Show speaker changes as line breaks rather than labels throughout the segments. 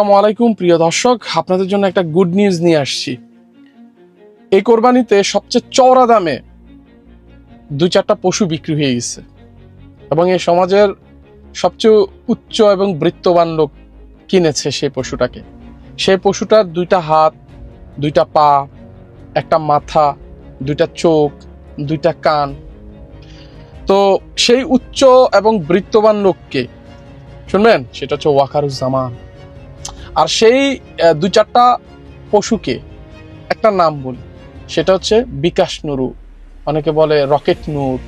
আসসালামু আলাইকুম, প্রিয় দর্শক। আপনাদের জন্য একটা গুড নিউজ নিয়ে আসছি। এই কোরবানিতে সবচেয়ে চওড়া দামে দুই চারটা পশু বিক্রি হয়ে গেছে। এবং এই সমাজের সবচেয়ে উচ্চ এবং বৃত্তবান লোক কিনেছে সেই পশুটাকে। সেই পশুটার দুইটা হাত, দুইটা পা, একটা মাথা, দুইটা চোখ, দুইটা কান। তো সেই উচ্চ এবং বৃত্তবান লোককে, শুনবেন, সেটা হচ্ছে ওয়াকারুজ্জামান। আর সেই দু চারটা পশুকে একটা নাম বলি। সেটা হচ্ছে বিকাশ নুরু। অনেকে বলে রকেট নূর,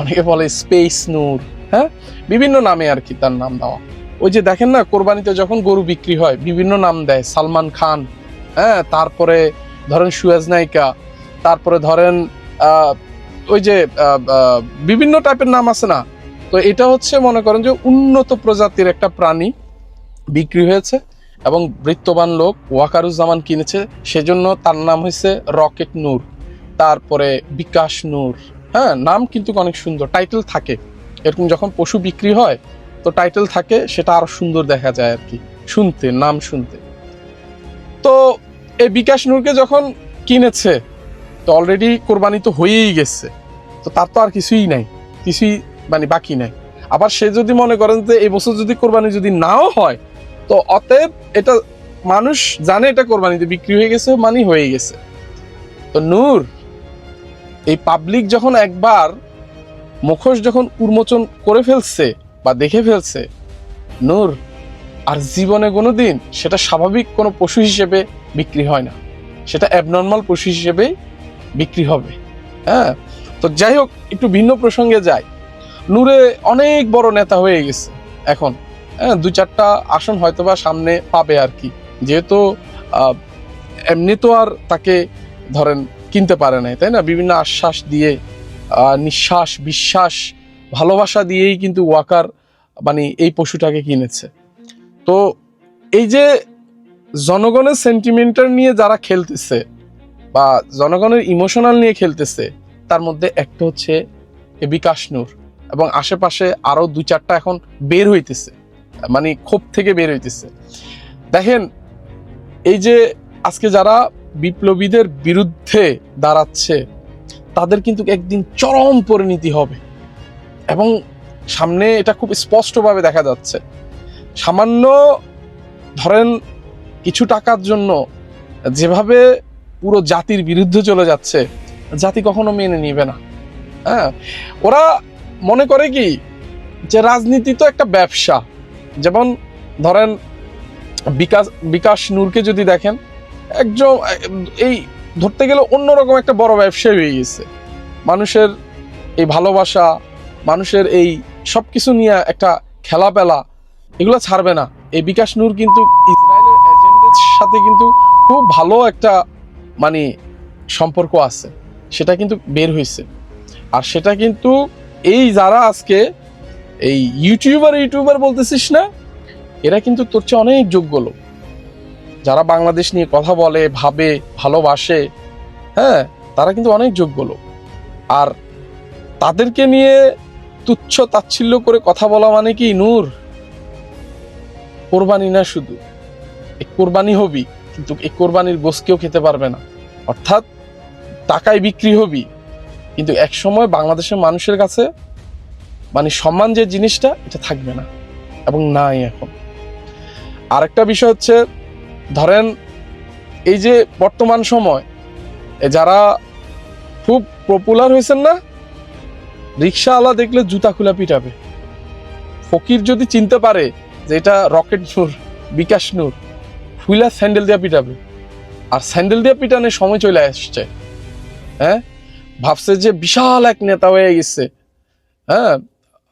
অনেকে বলে স্পেস নূর হ্যাঁ? বিভিন্ন নামে আর কি তার নাম দেওয়া। ওই যে দেখেন না, কোরবানিতে যখন গরু বিক্রি হয়, বিভিন্ন নাম দেয়, সালমান খান হ্যাঁ? তারপরে ধরেন সুয়েজ নায়িকা, তারপরে ধরেন ওই যে বিভিন্ন টাইপের নাম আছে না? তো এটা হচ্ছে মনে করেন যে উন্নত প্রজাতির একটা প্রাণী বিক্রি হয়েছে। এবং বৃত্তবান লোক ওয়াকারুজ্জামান কিনেছে, সেজন্য তার নাম হয়েছে রকেট নূর, তারপরে বিকাশ নূর। হ্যাঁ নাম কিন্তু অনেক সুন্দর, টাইটেল থাকে। এরকম যখন পশু বিক্রি হয়, তো টাইটেল থাকে, সেটা আরও সুন্দর দেখা যায় আর কি, শুনতে, নাম শুনতে। তো এই বিকাশ নূরকে যখন কিনেছে, তো অলরেডি কোরবানি তো হয়েই গেছে, তো তার তো আর কিছুই নাই, কিছুই মানে বাকি নাই। আবার সে যদি মনে করেন যে এই বছর যদি কোরবানি যদি নাও হয় তো অতএব এটা মানুষ জানে এটা কোরবানিতে বিক্রি হয়ে গেছে মানে হয়ে গেছে। তো নূর, এই পাবলিক যখন একবার মুখোশ যখন উন্মোচন করে ফেলছে বা দেখে ফেলছে, নূর, আর জীবনে কোনো দিন সেটা স্বাভাবিক কোনো পশু হিসেবে বিক্রি হয় না। সেটা অ্যাবনর্মাল পশু হিসেবেই বিক্রি হবে। হ্যাঁ? তো যাই হোক, একটু ভিন্ন প্রসঙ্গে যাই। নূরে অনেক বড় নেতা হয়ে গেছে এখন। হ্যাঁ দু চারটা আসন হয়তোবা সামনে পাবে আর কি। যেহেতু এমনি তো আর তাকে ধরেন কিনতে পারে নাই, তাই না? বিভিন্ন আশ্বাস দিয়ে নিঃশ্বাস, বিশ্বাস, ভালোবাসা দিয়েই কিন্তু ওয়াকার মানে এই পশুটাকে কিনেছে। তো এই যে জনগণের সেন্টিমেন্টাল নিয়ে যারা খেলতেছে বা জনগণের ইমোশনাল নিয়ে খেলতেছে, তার মধ্যে একটা হচ্ছে বিকাশ নূর এবং আশেপাশে আরও দুই চারটা এখন বের হইতেছে। মানে ক্ষোভ থেকে বের হইতেছে। দেখেন, এই যে আজকে যারা বিপ্লবীদের বিরুদ্ধে দাঁড়াচ্ছে, তাদের কিন্তু একদিন চরম পরিণতি হবে। এবং সামনে এটা খুব স্পষ্টভাবে দেখা যাচ্ছে। সামান্য ধরেন কিছু টাকার জন্য যেভাবে পুরো জাতির বিরুদ্ধে চলে যাচ্ছে, জাতি কখনো মেনে নিবে না। হ্যাঁ ওরা মনে করে কি যে রাজনীতি তো একটা ব্যবসা। যেমন ধরেন বিকাশ বিকাশ নূরকে যদি দেখেন, একজন, এই ধরতে গেলে অন্যরকম একটা বড় ব্যবসায়ী হয়ে গেছে। মানুষের এই ভালোবাসা, মানুষের এই সব কিছু নিয়ে একটা খেলাপেলা, এগুলো ছাড়বে না। এই বিকাশ নূর কিন্তু ইসরায়েলের এজেন্ডের সাথে কিন্তু খুব ভালো একটা মানে সম্পর্ক আছে। সেটা কিন্তু বের হয়েছে। আর সেটা কিন্তু এই যারা আজকে এই ইউটিউবার ইউটিউবার বলতেছিস না? এরা কিন্তু তোর চেয়ে অনেক যোগ্য লোক। যারা বাংলাদেশ নিয়ে কথা বলে, ভাবে, ভালোবাসে হ্যাঁ তারা কিন্তু অনেক যোগ্য লোক। আর তাদেরকে নিয়ে তুচ্ছ তাচ্ছিল্য করে কথা বলা মানে কি নূর? কোরবানি না শুধু। এই কোরবানি হবি, কিন্তু এই কোরবানির গোস কেউ খেতে পারবে না। অর্থাৎ টাকায় বিক্রি হবি। কিন্তু এক সময় বাংলাদেশের মানুষের কাছে মানে সম্মান যে জিনিসটা, এটা থাকবে না। এবং নাই এখন। আরেকটা বিষয় হচ্ছে, ধরেন এই যে বর্তমান সময় যারা খুব পপুলার হয়েছেন না, রিক্সাওয়ালা দেখলে জুতা খুলা পিটাবে। ফকির যদি চিনতে পারে যে এটা রকেট নূর, বিকাশ নূর ফুলা স্যান্ডেল দিয়া পিটাবে। আর স্যান্ডেল দিয়া পিটানোর সময় চলে আসছে। হ্যাঁ? ভাবছে যে বিশাল এক নেতা হয়ে গেছে। হ্যাঁ?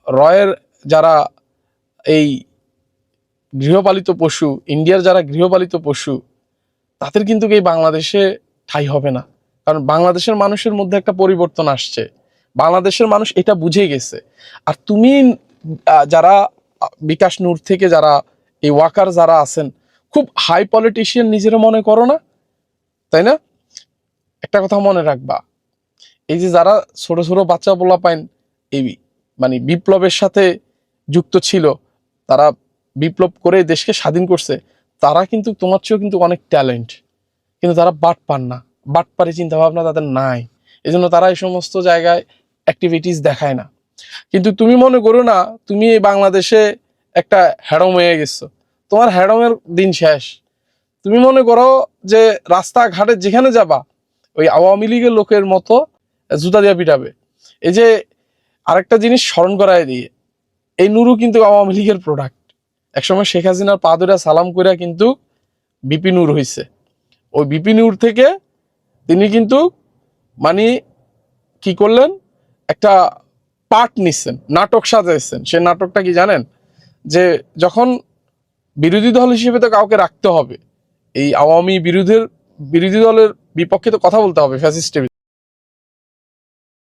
রয়ের যারা এই গৃহপালিত পশু, ইন্ডিয়ার যারা গৃহপালিত পশু, তাদের কিন্তু এই বাংলাদেশে ঠাই হবে না। কারণ বাংলাদেশের মানুষের মধ্যে একটা পরিবর্তন আসছে। বাংলাদেশের মানুষ এটা বুঝে গেছে। আর তুমি যারা বিকাশ নূর থেকে যারা, এই ওয়াকার যারা আছেন, খুব হাই পলিটিশিয়ান নিজেরা মনে করো না? তাই না? একটা কথা মনে রাখবা। এই যে যারা ছোট ছোট বাচ্চা বলা পাইন, এই মানে বিপ্লবের সাথে যুক্ত ছিল, তারা বিপ্লব করে দেশকে স্বাধীন করছে, তারা কিন্তু তোমার চেয়েও কিন্তু অনেক ট্যালেন্ট কিন্তু তারা বাট পান না। বাট পারে চিন্তা ভাবনা তাদের নাই। এই জন্য তারা এই সমস্ত জায়গায় অ্যাক্টিভিটিস দেখায় না। কিন্তু তুমি মনে করো না, তুমি এই বাংলাদেশে একটা হ্যাডম হয়ে গেছো। তোমার হ্যাডমের দিন শেষ। তুমি মনে করো যে রাস্তাঘাটে যেখানে যাবা, ওই আওয়ামী লীগের লোকের মতো জুতা দিয়া পিটাবে। এই যে আরেকটা জিনিস স্মরণ করায় দিয়ে এই নুরু কিন্তু আওয়ামী লীগের প্রোডাক্ট একসময় শেখ হাসিনার পা ধরে সালাম করে কিন্তু বিপি নূর হয়েছে ওই বিপি নূর থেকে তিনি কিন্তু মানে কি করলেন? একটা পার্ট নিচ্ছেন, নাটক সাজাইছেন। সে নাটকটা কি জানেন? যে যখন বিরোধী দল হিসেবে তো কাউকে রাখতে হবে, এই আওয়ামী বিরোধের বিরোধী দলের বিপক্ষে তো কথা বলতে হবে ফ্যাসিস্টের